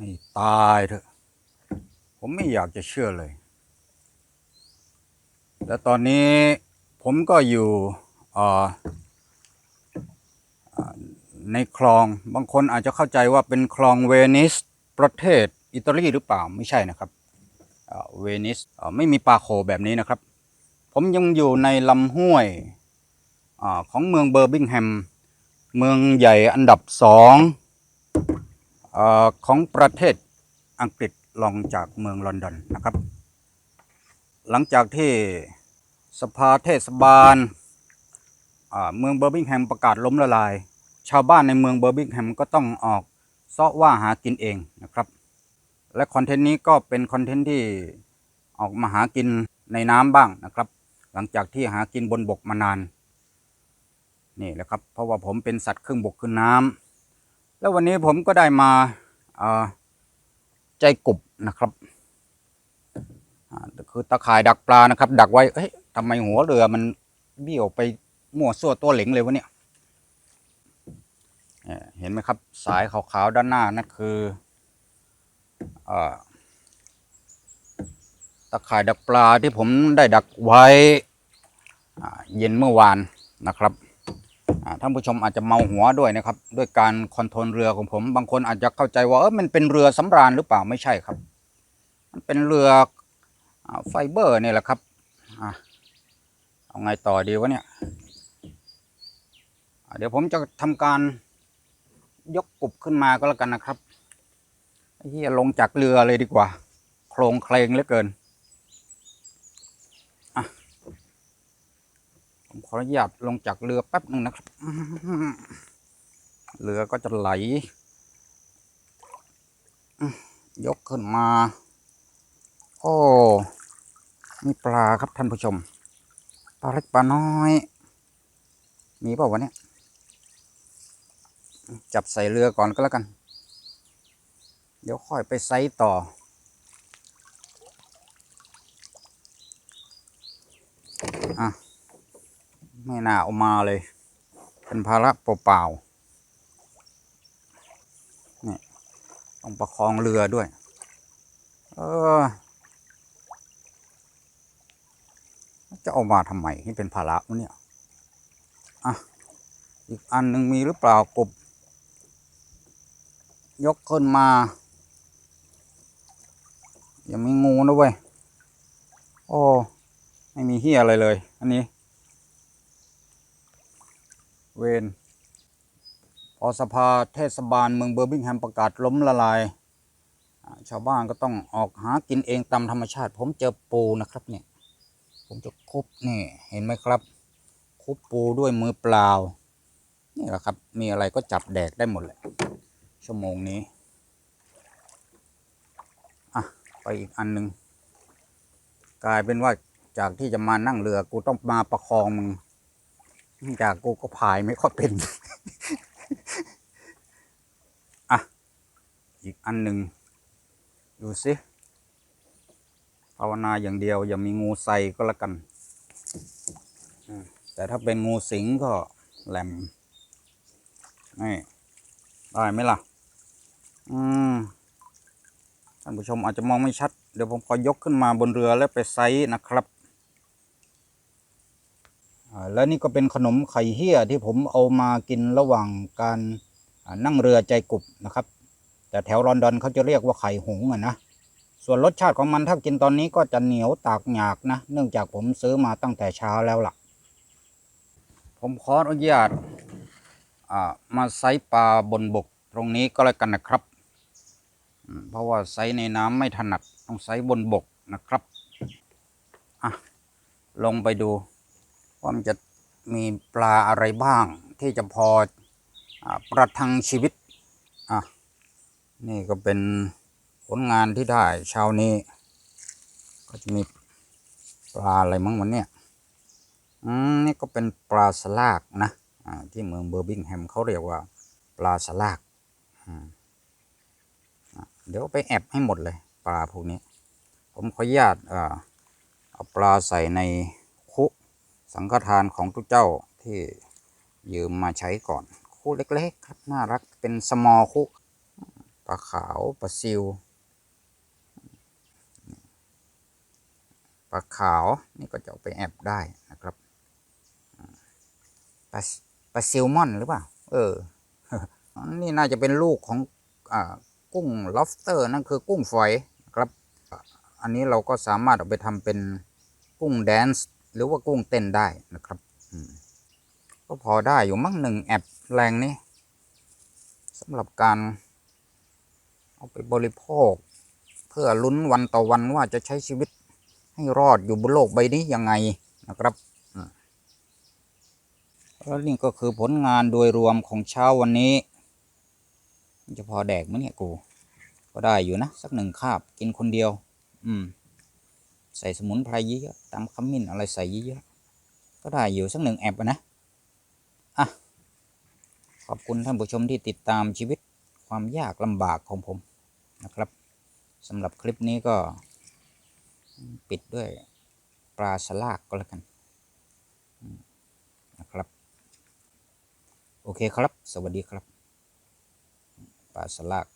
ให้ตายเถอะ ผมไม่อยากจะเชื่อเลย และตอนนี้ผมก็อยู่ในคลอง บางคนอาจจะเข้าใจว่าเป็นคลองเวนิส ประเทศอิตาลีหรือเปล่า ไม่ใช่นะครับเวนิสไม่มีปลาโคแบบนี้นะครับ ผมยังอยู่ในลำห้วยอของเมืองเบอร์บิงแฮม เมืองใหญ่อันดับสอง ของประเทศอังกฤษรองจากเมืองลอนดอนนะครับ หลังจากที่สภาเทศบาลเมืองเบอร์บิงแฮมประกาศล้มละลาย ชาวบ้านในเมืองเบอร์บิงแฮมก็ต้องออกเซาะว่าหากินเองนะครับ และคอนเทนต์นี้ก็เป็นคอนเทนต์ที่ออกมาหากินในน้ำบ้างนะครับ หลังจากที่หากินบนบกมานาน นี่แหละครับ เพราะว่าผมเป็นสัตว์ครึ่งบกครึ่งน้ำ แล้ววันนี้ผมก็ได้มาใจกบนะครับคือตะข่ายดักปลานะครับ ดักไว้เฮ้ยทำไมหัวเรือมันเบี้ยวไปมั่วซั่วตัวเหลงเลยวะเนี่ยเห็นไหมครับ สายขาวๆด้านหน้านั่นคือตะข่ายดักปลาที่ผมได้ดักไว้เย็นเมื่อวานนะครับ ท่านผู้ชมอาจจะเมาหัวด้วยนะครับ ด้วยการคอนโทรลเรือของผม บางคนอาจจะเข้าใจว่าเออมันเป็นเรือสำราญหรือเปล่าไม่ใช่ครับ มันเป็นเรือไฟเบอร์นี่แหละครับอเอาไงต่อดีวะเนี่ยเดี๋ยวผมจะทำการยกกลุบขึ้นมาก็แล้วกันนะครับอ้เหียลงจากเรือเลยดีกว่า โครงเคลงเหลือเกิน ผมขออนุญาตลงจากเรือแป๊บหนึ่งนะครับ เรือก็จะไหล ยกขึ้นมา โอ้มีปลาครับท่านผู้ชม ปลาเล็กปลาน้อย มีเปล่าวะเนี่ย จับใส่เรือก่อนก็แล้วกัน เดี๋ยวค่อยไปไซต์ต่ออะ ไม่น่าเอามาเลย เป็นภาระเปล่าๆนี่ต้องประคองเรือด้วย เออ จะเอามาทำไมให้เป็นภาระวะเนี่ย อะ อีกอันหนึ่งมีหรือเปล่ากบ ยกขึ้นมาอย่ามีงูนะเว้ย โอ้ ไม่มีเฮียอะไรเลย อันนี้ เวนพอสภาเทศบาลเมืองเบอร์บิงแฮมประกาศล้มละลาย ชาวบ้านก็ต้องออกหากินเองตามธรรมชาติ ผมเจอปูนะครับเนี่ย ผมจะคุบนี่เห็นไหมครับคุบปูด้วยมือเปล่า นี่แหละครับ มีอะไรก็จับแดกได้หมดเลยชั่วโมงนี้อะไปอีกอันหนึ่งกลายเป็นว่าจากที่จะมานั่งเรือกูต้องมาประคองมึง จากกูก็พายไม่ค่อยเป็น อะ อีกอันหนึ่ง ดูสิ ภาวนาอย่างเดียว อย่ามีงูใส่ก็แล้วกัน แต่ถ้าเป็นงูสิงก็แหลม นี่ ได้ไหมล่ะ อืม ท่านผู้ชมอาจจะมองไม่ชัด เดี๋ยวผมขอยกขึ้นมาบนเรือแล้วไปไซส์นะครับ แล้วนี่ก็เป็นขนมไข่เฮี้ยที่ผมเอามากินระหว่างการนั่งเรือใจกุบนะครับ แต่แถวลอนดอนเขาจะเรียกว่าไข่หงส์อะนะ ส่วนรสชาติของมันถ้ากินตอนนี้ก็จะเหนียวตากหยากนะ เนื่องจากผมซื้อมาตั้งแต่เช้าแล้วล่ะ ผมขออนุญาตมาไซส์ปลาบนบกตรงนี้ก็แล้วกันนะครับ เพราะว่าไซส์ในน้ำไม่ถนัดต้องไซส์บนบกนะครับ อะ ลงไปดู ว่ามันจะมีปลาอะไรบ้าง ที่จะพออประทังชีวิตอะนี่ก็เป็นผลงานที่ได้เช้านี้ ก็จะมีปลาอะไรมั้งวันเนี้ยอืมนี่ก็เป็นปลาสลากนะอ่าที่เมืองเบอร์บิงแฮมเขาเรียกว่า ปลาสลากอืมเดี๋ยวไปแอบให้หมดเลย ปลาพวกนี้ ผมขออนุญาตอ่าเอาปลาใส่ใน สังฆทานของทุกเจ้าที่ยืมมาใช้ก่อน คู่เล็กๆ ครับ น่ารักเป็นสมอลคู่ปลาขาวปลาซิวปลาขาวนี่ก็จะเอาไปแอบได้นะครับปลาปลาซิลมอนหรือเปล่า เออ นี่น่าจะเป็นลูกของอ่ากุ้ง lobster นั่นคือกุ้งฝอยครับ อันนี้เราก็สามารถเอาไปทำเป็นกุ้งแดนซ์ หรือว่ากุ้งเต้นได้นะครับก็พอได้อยู่มั้งหนึ่งแอบแรงนี้สำหรับการเอาไปบริโภค เพื่อลุ้นวันต่อวันว่าจะใช้ชีวิตให้รอดอยู่บนโลกใบนี้ยังไงนะครับแล้วนี่ก็คือผลงานโดยรวมของเช้าวันนี้ จะพอแดกไหมเนี่ยกู ก็ได้อยู่นะ สักหนึ่งคาบกินคนเดียว อืม ใส่สมุนไพรเยอะๆตำขมิ้นอะไรใส่เยอะๆก็ได้อยู่สักหนึ่งแอบนะอะขอบคุณท่านผู้ชมที่ติดตามชีวิตความยากลำบากของผมนะครับสำหรับคลิปนี้ก็ปิดด้วยปลาสลากก็แล้วกันนะครับ โอเคครับ สวัสดีครับ ปลาสลาก